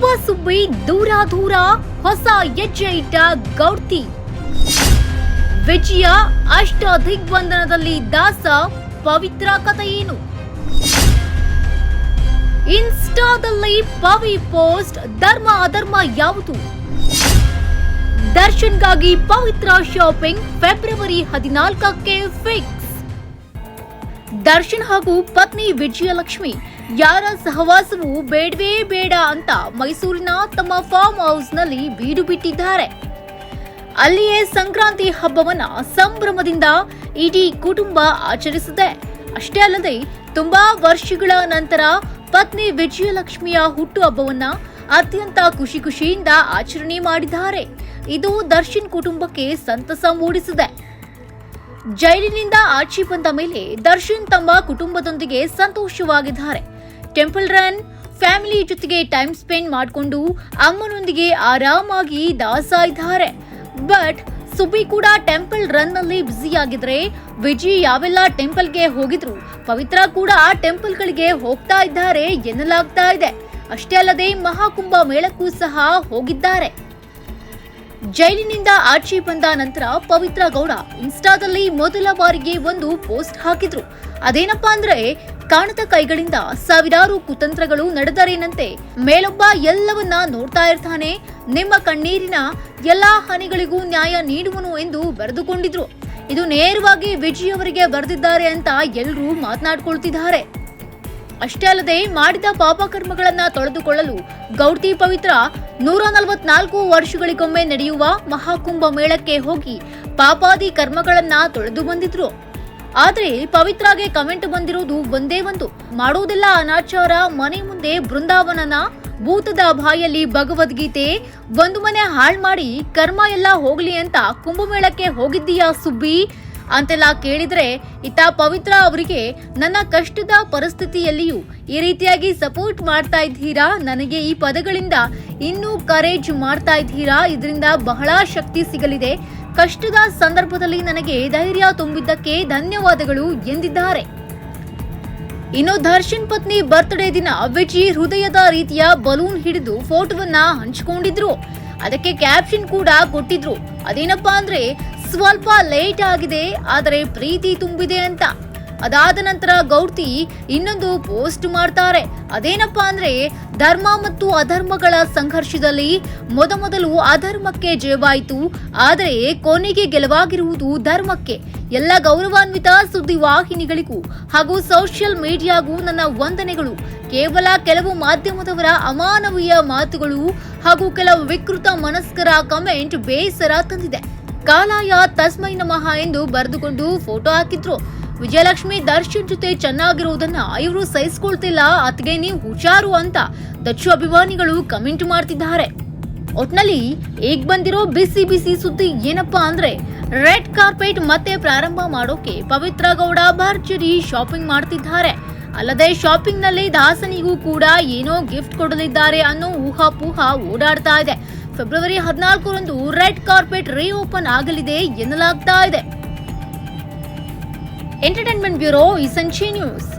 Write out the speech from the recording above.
ಯುವ ಸುಬ್ಬಿ, ದೂರ ದೂರ ಹೊಸ ಹೆಜ್ಜೆ ಇಟ್ಟ ಗೌಡ್ತಿ. ವಿಜಯ ಅಷ್ಟ ದಿಗ್ಬಂಧನದಲ್ಲಿ ದಾಸ ಪವಿತ್ರ ಕಥೆ ಏನು? ಇನ್ಸ್ಟಾದಲ್ಲಿ ಪವಿ ಪೋಸ್ಟ್, ಧರ್ಮ ಅಧರ್ಮ ಯಾವುದು? ದರ್ಶನ್ಗಾಗಿ ಪವಿತ್ರ ಶಾಪಿಂಗ್, ಫೆಬ್ರವರಿ ಹದಿನಾಲ್ಕಕ್ಕೆ ಫಿಕ್ಸ್ ದರ್ಶನ್ ಹಾಗೂ ಪತ್ನಿ ವಿಜಯಲಕ್ಷ್ಮಿ, ಯಾರ ಸಹವಾಸವೂ ಬೇಡವೇ ಬೇಡ ಅಂತ ಮೈಸೂರಿನ ತಮ್ಮ ಫಾರ್ಮ್ ಹೌಸ್ನಲ್ಲಿ ಬೀಡು ಬಿಟ್ಟಿದ್ದಾರೆ. ಅಲ್ಲಿಯೇ ಸಂಕ್ರಾಂತಿ ಹಬ್ಬವನ್ನ ಸಂಭ್ರಮದಿಂದ ಇಡೀ ಕುಟುಂಬ ಆಚರಿಸಿದೆ. ಅಷ್ಟೇ ಅಲ್ಲದೆ ತುಂಬಾ ವರ್ಷಗಳ ನಂತರ ಪತ್ನಿ ವಿಜಯಲಕ್ಷ್ಮಿಯ ಹುಟ್ಟುಹಬ್ಬವನ್ನ ಅತ್ಯಂತ ಖುಷಿ ಖುಷಿಯಿಂದ ಆಚರಣೆ ಮಾಡಿದ್ದಾರೆ. ಇದು ದರ್ಶನ್ ಕುಟುಂಬಕ್ಕೆ ಸಂತಸ ಮೂಡಿಸಿದೆ. ಜೈಲಿನಿಂದ ಆಚೆ ಬಂದ ಮೇಲೆ ದರ್ಶನ್ ತಮ್ಮ ಕುಟುಂಬದೊಂದಿಗೆ ಸಂತೋಷವಾಗಿದ್ದಾರೆ. ಟೆಂಪಲ್ ರನ್, ಫ್ಯಾಮಿಲಿ ಜೊತೆಗೆ ಟೈಮ್ ಸ್ಪೆಂಡ್ ಮಾಡಿಕೊಂಡು ಅಮ್ಮನೊಂದಿಗೆ ಆರಾಮಾಗಿ ದಾಸ ಇದ್ದಾರೆ. ಬಟ್ ಸುಬಿ ಕೂಡ ಟೆಂಪಲ್ ರನ್ನಲ್ಲಿ ಬ್ಯುಸಿಯಾಗಿದ್ರೆ ವಿಜಿ ಯಾವೆಲ್ಲ ಟೆಂಪಲ್ಗೆ ಹೋಗಿದ್ರು, ಪವಿತ್ರ ಕೂಡ ಟೆಂಪಲ್ಗಳಿಗೆ ಹೋಗ್ತಾ ಇದ್ದಾರೆ ಎನ್ನಲಾಗ್ತಾ ಇದೆ. ಅಷ್ಟೇ ಅಲ್ಲದೆ ಮಹಾಕುಂಭ ಮೇಳಕ್ಕೂ ಸಹ ಹೋಗಿದ್ದಾರೆ. ಜೈಲಿನಿಂದ ಆಚೆ ಬಂದ ನಂತರ ಪವಿತ್ರ ಗೌಡ ಇನ್ಸ್ಟಾದಲ್ಲಿ ಮೊದಲ ಬಾರಿಗೆ ಒಂದು ಪೋಸ್ಟ್ ಹಾಕಿದ್ರು. ಅದೇನಪ್ಪ ಅಂದ್ರೆ, ಕಾಣದ ಕೈಗಳಿಂದ ಸಾವಿರಾರು ಕುತಂತ್ರಗಳು ನಡೆದರೇನಂತೆ, ಮೇಲೊಬ್ಬ ಎಲ್ಲವನ್ನ ನೋಡ್ತಾ ಇರ್ತಾನೆ, ನಿಮ್ಮ ಕಣ್ಣೀರಿನ ಎಲ್ಲಾ ಹನಿಗಳಿಗೂ ನ್ಯಾಯ ನೀಡುವನು ಎಂದು ಬರೆದುಕೊಂಡಿದ್ರು. ಇದು ನೇರವಾಗಿ ವಿಜಯ್ ಅವರಿಗೆ ಬರೆದಿದ್ದಾರೆ ಅಂತ ಎಲ್ಲರೂ ಮಾತನಾಡ್ಕೊಳ್ತಿದ್ದಾರೆ. ಅಷ್ಟೇ ಅಲ್ಲದೆ ಮಾಡಿದ ಪಾಪಕರ್ಮಗಳನ್ನು ತೊಳೆದುಕೊಳ್ಳಲು ಗೌಡ್ತಿ ಪವಿತ್ರ ನೂರ ನಲವತ್ನಾಲ್ಕು ವರ್ಷಗಳಿಗೊಮ್ಮೆ ನಡೆಯುವ ಮಹಾಕುಂಭ ಮೇಳಕ್ಕೆ ಹೋಗಿ ಪಾಪಾದಿ ಕರ್ಮಗಳನ್ನ ತೊಳೆದು ಬಂದಿದ್ರು. ಆದರೆ ಪವಿತ್ರಾಗೆ ಕಮೆಂಟ್ ಬಂದಿರೋದು ಒಂದೇ ಒಂದು. ಮಾಡುವುದಿಲ್ಲ ಅನಾಚಾರ, ಮನೆ ಮುಂದೆ ಬೃಂದಾವನನ ಭೂತದ ಬಾಯಲ್ಲಿ ಭಗವದ್ಗೀತೆ, ಒಂದು ಮನೆ ಹಾಳ್ ಮಾಡಿ ಕರ್ಮ ಎಲ್ಲ ಹೋಗ್ಲಿ ಅಂತ ಕುಂಭಮೇಳಕ್ಕೆ ಹೋಗಿದ್ದೀಯಾ ಸುಬ್ಬಿ? ಅಂತೆಲ್ಲ ಕೇಳಿದ್ರೆ ಇತ್ತ ಪವಿತ್ರ ಅವರಿಗೆ, ನನ್ನ ಕಷ್ಟದ ಪರಿಸ್ಥಿತಿಯಲ್ಲಿಯೂ ಈ ರೀತಿಯಾಗಿ ಸಪೋರ್ಟ್ ಮಾಡ್ತಾ ಇದ್ದೀರಾ? ನನಗೆ ಈ ಪದಗಳಿಂದ ಇನ್ನೂ ಕರೇಜ್ ಮಾಡ್ತಾ ಇದ್ದೀರಾ? ಇದರಿಂದ ಬಹಳ ಶಕ್ತಿ ಸಿಗಲಿದೆ. ಕಷ್ಟದ ಸಂದರ್ಭದಲ್ಲಿ ನನಗೆ ಧೈರ್ಯ ತುಂಬಿದ್ದಕ್ಕೆ ಧನ್ಯವಾದಗಳು ಎಂದಿದ್ದಾರೆ. ಇನ್ನು ದರ್ಶನ್ ಪತ್ನಿ ಬರ್ತ್ಡೇ ದಿನ ವಿಜಿ ಹೃದಯದ ರೀತಿಯ ಬಲೂನ್ ಹಿಡಿದು ಫೋಟೋವನ್ನ ಹಂಚಿಕೊಂಡಿದ್ರು. ಅದಕ್ಕೆ ಕ್ಯಾಪ್ಷನ್ ಕೂಡ ಕೊಟ್ಟಿದ್ರು. ಅದೇನಪ್ಪಾ ಅಂದ್ರೆ ಸ್ವಲ್ಪ ಲೇಟ್ ಆಗಿದೆ, ಆದರೆ ಪ್ರೀತಿ ತುಂಬಿದೆ ಅಂತ. ಅದಾದ ನಂತರ ಗೌಡ್ತಿ ಇನ್ನೊಂದು ಪೋಸ್ಟ್ ಮಾಡ್ತಾರೆ. ಅದೇನಪ್ಪಾ ಅಂದ್ರೆ, ಧರ್ಮ ಮತ್ತು ಅಧರ್ಮಗಳ ಸಂಘರ್ಷದಲ್ಲಿ ಮೊದಮೊದಲು ಅಧರ್ಮಕ್ಕೆ ಜಯವಾಯಿತು, ಆದರೆ ಕೊನೆಗೆ ಗೆಲುವಾಗಿರುವುದು ಧರ್ಮಕ್ಕೆ. ಎಲ್ಲ ಗೌರವಾನ್ವಿತ ಸುದ್ದಿವಾಹಿನಿಗಳಿಗೂ ಹಾಗೂ ಸೋಷಿಯಲ್ ಮೀಡಿಯಾಗೂ ನನ್ನ ವಂದನೆಗಳು. ಕೇವಲ ಕೆಲವು ಮಾಧ್ಯಮದವರ ಅಮಾನವೀಯ ಮಾತುಗಳು ಹಾಗೂ ಕೆಲವು ವಿಕೃತ ಮನಸ್ಕರ ಕಮೆಂಟ್ ಬೇಸರ ತಂದಿದೆ. ಕಾಲಾಯ ತಸ್ಮೈ ನಮಃ ಎಂದು ಬರೆದುಕೊಂಡು ಫೋಟೋ ಹಾಕಿದ್ರು. ವಿಜಯಲಕ್ಷ್ಮಿ ದರ್ಶನ್ ಜೊತೆ ಚೆನ್ನಾಗಿರುವುದನ್ನ ಇವರು ಸಹಿಸ್ಕೊಳ್ತಿಲ್ಲ ಅತ್ಗೆ ನೀವು ಹುಷಾರು ಅಂತ ದಚ್ಚು ಅಭಿಮಾನಿಗಳು ಕಮೆಂಟ್ ಮಾಡ್ತಿದ್ದಾರೆ. ಒಟ್ನಲ್ಲಿ ಈಗ ಬಂದಿರೋ ಬಿಸಿ ಬಿಸಿ ಸುದ್ದಿ ಏನಪ್ಪಾ ಅಂದ್ರೆ, ರೆಡ್ ಕಾರ್ಪೆಟ್ ಮತ್ತೆ ಪ್ರಾರಂಭ ಮಾಡೋಕೆ ಪವಿತ್ರ ಗೌಡ ಭರ್ಜರಿ ಶಾಪಿಂಗ್ ಮಾಡ್ತಿದ್ದಾರೆ. ಅಲ್ಲದೆ ಶಾಪಿಂಗ್ನಲ್ಲಿ ದಾಸನಿಗೂ ಕೂಡ ಏನೋ ಗಿಫ್ಟ್ ಕೊಡಲಿದ್ದಾರೆ ಅನ್ನೋ ಊಹಾಪೂಹ ಓಡಾಡ್ತಾ ಇದೆ. ಫೆಬ್ರವರಿ ಹದಿನಾಲ್ಕರಂದು ರೆಡ್ ಕಾರ್ಪೆಟ್ ರೀಓಪನ್ ಆಗಲಿದೆ ಎನ್ನಲಾಗ್ತಾ ಇದೆ. ಎಂಟರ್ಟೈನ್ಮೆಂಟ್ ಬ್ಯೂರೋ ಈ ಸಂಚಿ ನ್ಯೂಸ್.